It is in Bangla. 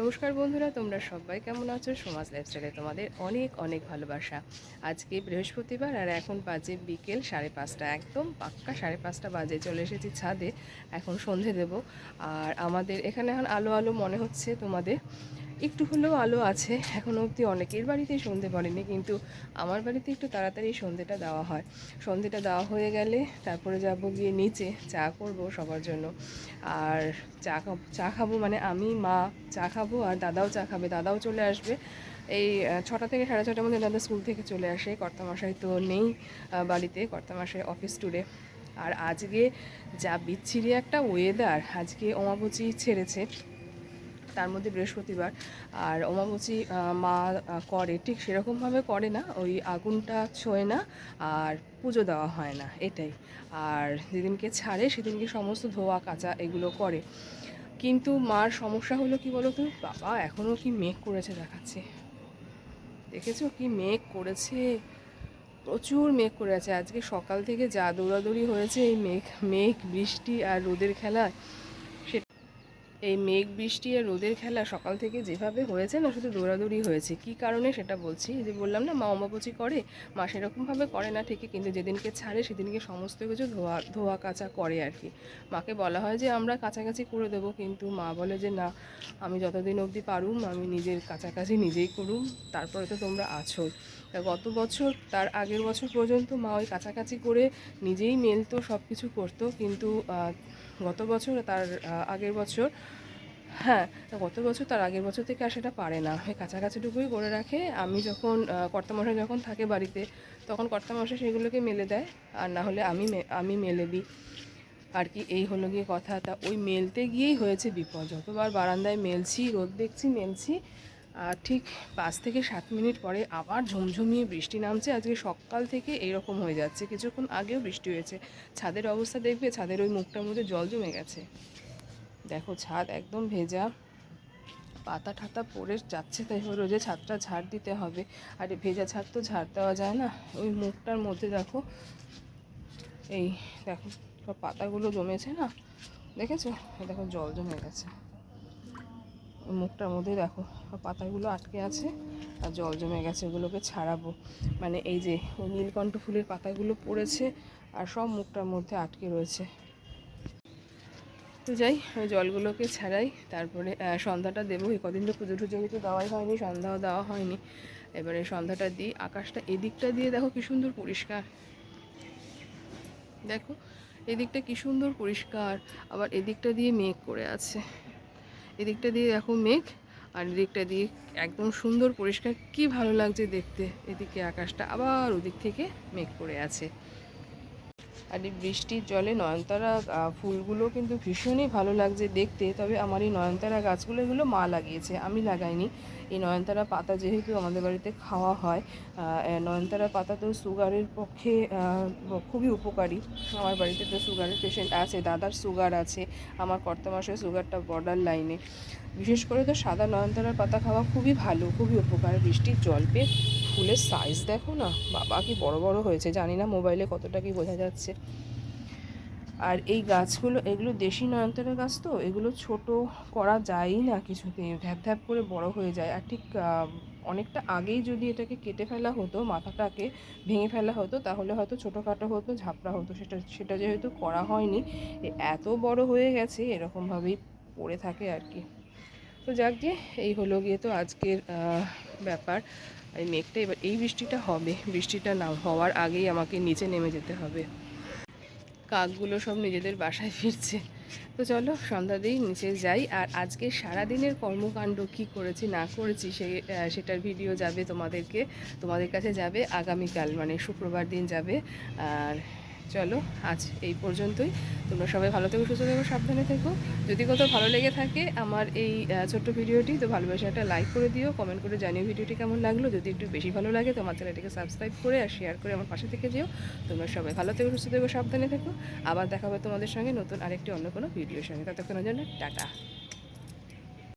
নমস্কার বন্ধুরা, তোমরা সবাই কেমন আছো? সমাজ লাইফস্টাইলে তোমাদের অনেক অনেক ভালোবাসা। আজকে বৃহস্পতিবার আর এখন বাজে বিকেল সাড়ে পাঁচটা, একদম পাক্কা সাড়ে পাঁচটা বাজে, চলে এসেছি ছাদে। এখন সন্ধে দেব। আর আমাদের এখানে এখন আলো আলো মনে হচ্ছে তোমাদের। একটু হলেও আলো আছে এখনও অবধি অনেকের বাড়িতেই সন্ধে পড়েনি, কিন্তু আমার বাড়িতে একটু তাড়াতাড়ি সন্ধেটা দেওয়া হয়। সন্ধেটা দেওয়া হয়ে গেলে তারপরে যাব গিয়ে নিচে চা করব সবার জন্য। আর চা চা খাব মানে আমি, মা চা খাব আর দাদাও চা খাবে, দাদাও চলে আসবে। এই ছটা থেকে সাড়ে ছটার মধ্যে দাদা স্কুল থেকে চলে আসে, কর্তামশাই তো নেই বাড়িতে, কর্তামশাই অফিস ট্যুরে আর আজকে যা বিচ্ছিরি একটা ওয়েদার আজকে অমাবচি ছেড়েছে। তার মধ্যে বৃহস্পতিবার। আর অমাবচি মা করে, ঠিক সেরকমভাবে করে না, ওই আগুনটা ছোঁয় না, আর পুজো দেওয়া হয় না, এটাই। আর যেদিনকে ছাড়ে, সেদিনকে সমস্ত ধোয়া, কাচা এগুলো করে। কিন্তু মার সমস্যা হলো কি বলো তো বাবা এখনও কি মেঘ করেছে দেখাচ্ছে। দেখেছ কি মেঘ করেছে? প্রচুর মেঘ করে আছে। আজকে সকাল থেকে যা দৌড়াদৌড়ি হয়েছে, এই মেঘ মেঘ, বৃষ্টি আর রোদের খেলায়। এই মেঘ, বৃষ্টি আর রোদের খেলা সকাল থেকে যেভাবে হয়েছে না, শুধু দৌড়াদৌড়ি হয়েছে। কি কারণে সেটা বলছি? যে বললাম না, মা অমাপচি করে, মা সেরকমভাবে করে না ঠিকই, কিন্তু যেদিনকে ছাড়ে সেদিনকে সমস্ত কিছু ধোয়া ধোয়া কাচা করে আর কি। মাকে বলা হয় যে, আমরা কাছাকাছি করে দেবো। কিন্তু মা বলে যে, না, আমি যতদিন অবধি পারুম, আমি নিজের কাছাকাছি নিজেই করুম, তারপরে তো তোমরা আছো তা গত বছর, তার আগের বছর পর্যন্ত মা ওই কাছাকাছি করে নিজেই মেলতো সব কিছু করতো। কিন্তু গত বছর তার আগের বছর হ্যাঁ গত বছর তার আগের বছর থেকে আর সেটা পারে না। ওই কাছাকাছিটুকুই করে রাখে। আমি যখন কর্তামশাই যখন থাকে বাড়িতে, তখন কর্তামশাই সেগুলোকে মেলে দেয়। আর না হলে আমি আমি মেলে দিই। আর কি, এই হলো গিয়ে কথা। তা ওই মেলতে গিয়েই হয়েছে বিপদ। যতবার বারান্দায় মেলছি রোদ দেখছি মেলছি ঠিক পাঁচ থেকে সাত মিনিট পরে আবার ঝমঝমিয়ে বৃষ্টি নামছে। আজকে সকাল থেকে এইরকম হয়ে যাচ্ছে। কিছুক্ষণ আগেও বৃষ্টি হয়েছে। ছাদের অবস্থা দেখবে, ছাদের ওই মুখটার মধ্যে জল জমে গেছে। দেখো, ছাদ একদম ভেজা। পাতা ঠাতা পড়ে যাচ্ছে, তাই যে ছাদটা ঝাড় দিতে হবে। আর, ভেজা ছাদ তো ঝাড় দেওয়া যায় না। ওই মুখটার মধ্যে দেখো, এই দেখো, সব পাতাগুলো জমেছে না? দেখেছ? দেখো, জল জমে গেছে। মুখটার মধ্যে দেখো, পাতাগুলো আটকে আছে আর জল জমে গেছে ওগুলোকে ছাড়াবো। মানে এই যে নীলকণ্ঠ ফুলের পাতাগুলো পড়েছে আর সব মুখটার মধ্যে আটকে রয়েছে। তো যাই ওই জলগুলোকে ছাড়াই, তারপরে সন্ধ্যাটা দেবো। এই কদিন তো পুজো টুজো কিছু দেওয়াই হয়নি, সন্ধ্যাও দেওয়া হয়নি। এবারে সন্ধ্যাটা দিই, আকাশটা এদিকটা দিয়ে দেখো কি সুন্দর পরিষ্কার। দেখো, এদিকটা কি সুন্দর পরিষ্কার, আবার এদিকটা দিয়ে মেঘ করে আছে। এদিকটা দিয়ে দেখো মেঘ, আর এদিকটা দিয়ে একদম সুন্দর, পরিষ্কার। কি ভালো লাগছে দেখতে। এদিকে আকাশটা আবার ওদিক থেকে মেঘ পড়ে আছে। আর এই বৃষ্টির জলে নয়নতারা ফুলগুলো কিন্তু ভীষণই ভালো লাগছে দেখতে। তবে আমার এই নয়নতারা গাছগুলো এগুলো মা লাগিয়েছে, আমি লাগাইনি। এই নয়নতারা পাতা যেহেতু আমাদের বাড়িতে খাওয়া হয় নয়নতারা পাতা তো সুগারের পক্ষে খুবই উপকারী। আমার বাড়িতে তো সুগারের পেশেন্ট আছে, দাদার সুগার আছে, আমার কর্তামাসের সুগারটা বর্ডার লাইনে বিশেষ করে তো সাদা নয়নতারার পাতা খাওয়া খুবই ভালো, খুবই উপকার বৃষ্টির জল পেয়ে। ফুলের সাইজ দেখো না? বাবা কি বড় বড় হয়েছে, জানি না মোবাইলে কতটা কি বোঝা যাচ্ছে। আর এই গাছগুলো, এগুলো দেশি নয়নতারা গাছ তো? এগুলো ছোট করা যায়ই না কিছুতে, ধ্যাপ ধ্যাপ করে বড় হয়ে যায়। আর ঠিক অনেকটা আগেই যদি এটাকে কেটে ফেলা হতো, মাথাটাকে ভেঙে ফেলা হতো, তাহলে হয়তো ছোটোখাটো হতো ঝাপড়া হতো। সেটা সেটা যেহেতু করা হয়নি এত বড় হয়ে গেছে, এরকমভাবেই পড়ে থাকে আর কি। তো যাক গিয়ে এই হলো গিয়ে তো আজকের ব্যাপার। এই মেঘটা এবার, এই বৃষ্টিটা হবে। বৃষ্টিটা না হওয়ার আগেই আমাকে নিচে নেমে যেতে হবে। কাকগুলো সব নিজেদের বাসায় ফিরছে। তো চলো, সন্ধ্যা দিই নিচে যাই। আর আজকে সারাদিনের কর্মকাণ্ড কি করেছি, না করেছি, সে সেটার ভিডিও যাবে তোমাদেরকে, তোমাদের কাছে যাবে আগামীকাল মানে শুক্রবার দিন যাবে। আর চলো, আজ এই পর্যন্তই। তোমরা সবাই ভালো থেকো, সুস্থ থেকো, সাবধানে থেকো। যদি কোথাও ভালো লেগে থাকে আমার এই ছোট্ট ভিডিওটি, তো ভালোবাসা একটা লাইক করে দিও কমেন্ট করে জানিও ভিডিওটি কেমন লাগল। যদি একটু বেশি ভালো লাগে তোমার চ্যানেলটিকে সাবস্ক্রাইব করে আর শেয়ার করে আমার পাশে থেকে যেও। তোমরা সবাই ভালো থেকো, সুস্থ থেকো, সাবধানে থেকো। আবার দেখা হবে তোমাদের সঙ্গে নতুন আরেকটি অন্য কোনো ভিডিওর সঙ্গে। ততক্ষণের জন্য টাটা।